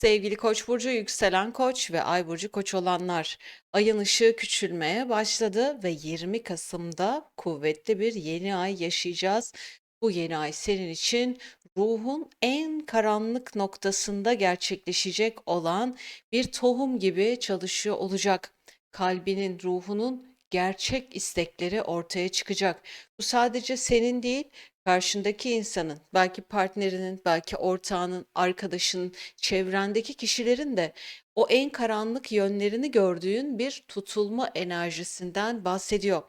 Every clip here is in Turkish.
Sevgili Koç burcu, yükselen Koç ve Ay burcu Koç olanlar, ayın ışığı küçülmeye başladı ve 20 Kasım'da kuvvetli bir yeni ay yaşayacağız. Bu yeni ay senin için ruhun en karanlık noktasında gerçekleşecek olan bir tohum gibi çalışıyor olacak. Kalbinin, ruhunun gerçek istekleri ortaya çıkacak. Bu sadece senin değil, karşındaki insanın, belki partnerinin, belki ortağının, arkadaşının, çevrendeki kişilerin de o en karanlık yönlerini gördüğün bir tutulma enerjisinden bahsediyor.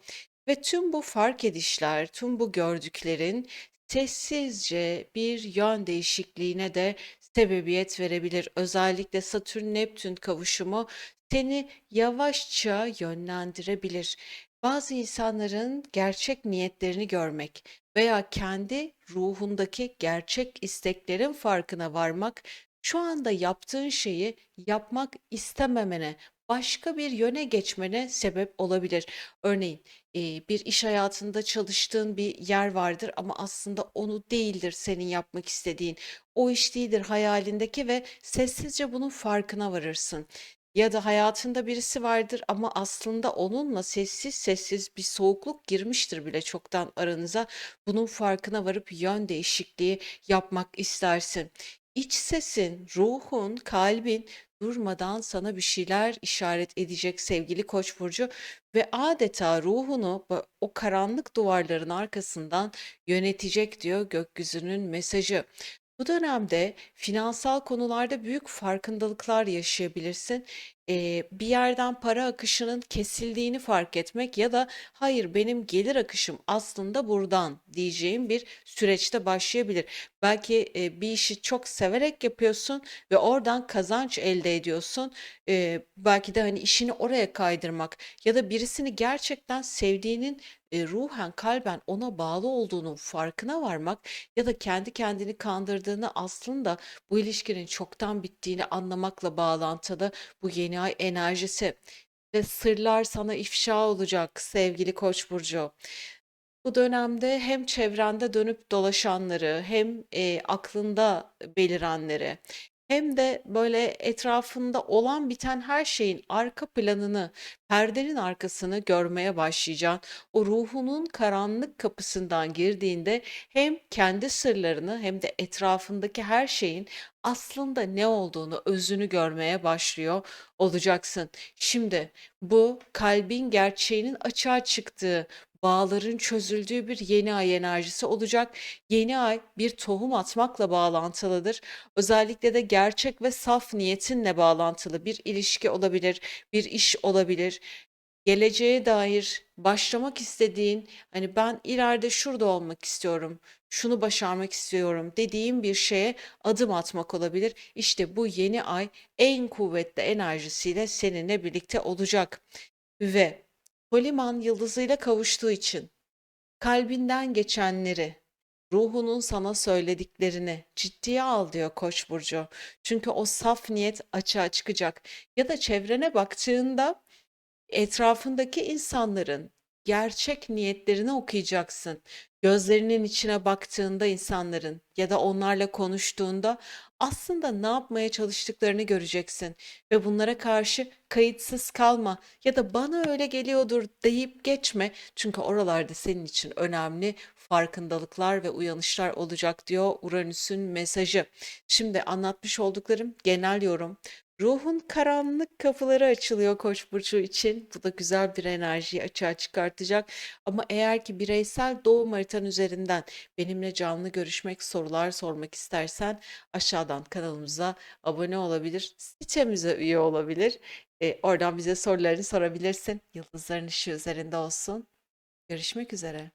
Ve tüm bu fark edişler, tüm bu gördüklerin sessizce bir yön değişikliğine de sebebiyet verebilir. Özellikle Satürn-Neptün kavuşumu seni yavaşça yönlendirebilir. Bazı insanların gerçek niyetlerini görmek veya kendi ruhundaki gerçek isteklerin farkına varmak, şu anda yaptığın şeyi yapmak istememene, başka bir yöne geçmene sebep olabilir. Örneğin, bir iş hayatında çalıştığın bir yer vardır ama aslında onu değildir senin yapmak istediğin. O iş değildir hayalindeki ve sessizce bunun farkına varırsın. Ya da hayatında birisi vardır ama aslında onunla sessiz sessiz bir soğukluk girmiştir bile çoktan aranıza. Bunun farkına varıp yön değişikliği yapmak istersin. İç sesin, ruhun, kalbin durmadan sana bir şeyler işaret edecek sevgili Koç burcu ve adeta ruhunu o karanlık duvarların arkasından yönetecek diyor gökyüzünün mesajı. Bu dönemde finansal konularda büyük farkındalıklar yaşayabilirsin. Eee, bir yerden para akışının kesildiğini fark etmek ya da hayır benim gelir akışım aslında buradan diyeceğim bir süreçte başlayabilir. Belki eee, bir işi çok severek yapıyorsun ve oradan kazanç elde ediyorsun. Eee, belki de hani işini oraya kaydırmak ya da birisini gerçekten sevdiğinin e, ruhen kalben ona bağlı olduğunun farkına varmak ya da kendi kendini kandırdığını aslında bu ilişkinin çoktan bittiğini anlamakla bağlantılı bu yeni ay enerjisi ve sırlar sana ifşa olacak sevgili Koç burcu. Bu dönemde hem çevrende dönüp dolaşanları hem, eee, aklında belirenleri hem de böyle etrafında olan biten her şeyin arka planını, perdenin arkasını görmeye başlayacaksın. O ruhunun karanlık kapısından girdiğinde hem kendi sırlarını hem de etrafındaki her şeyin aslında ne olduğunu, özünü görmeye başlıyor olacaksın. Şimdi bu kalbin gerçeğinin açığa çıktığı, bağların çözüldüğü bir yeni ay enerjisi olacak. Yeni ay bir tohum atmakla bağlantılıdır. Özellikle de gerçek ve saf niyetinle bağlantılı bir ilişki olabilir, bir iş olabilir. Geleceğe dair başlamak istediğin, hani ben ileride şurada olmak istiyorum, şunu başarmak istiyorum dediğin bir şeye adım atmak olabilir. İşte bu yeni ay en kuvvetli enerjisiyle seninle birlikte olacak. Ve Koliman yıldızıyla kavuştuğu için kalbinden geçenleri, ruhunun sana söylediklerini ciddiye al diyor Koç burcu. Çünkü o saf niyet açığa çıkacak. Ya da çevrene baktığında Etrafındaki insanların gerçek niyetlerini okuyacaksın. Gözlerinin içine baktığında insanların ya da onlarla konuştuğunda aslında ne yapmaya çalıştıklarını göreceksin ve bunlara karşı kayıtsız kalma ya da bana öyle geliyordur deyip geçme. Çünkü oralarda senin için önemli farkındalıklar ve uyanışlar olacak diyor Uranüs'ün mesajı. Şimdi anlatmış olduklarım genel yorum. Ruhun karanlık kapıları açılıyor Koç burcu için. Bu da güzel bir enerjiyi açığa çıkartacak. Ama eğer ki bireysel doğum haritan üzerinden benimle canlı görüşmek, sorular sormak istersen aşağıdan kanalımıza abone olabilir, sitemize üye olabilir. E, oradan bize sorularını sorabilirsin. Yıldızların ışığı üzerinde olsun. Görüşmek üzere.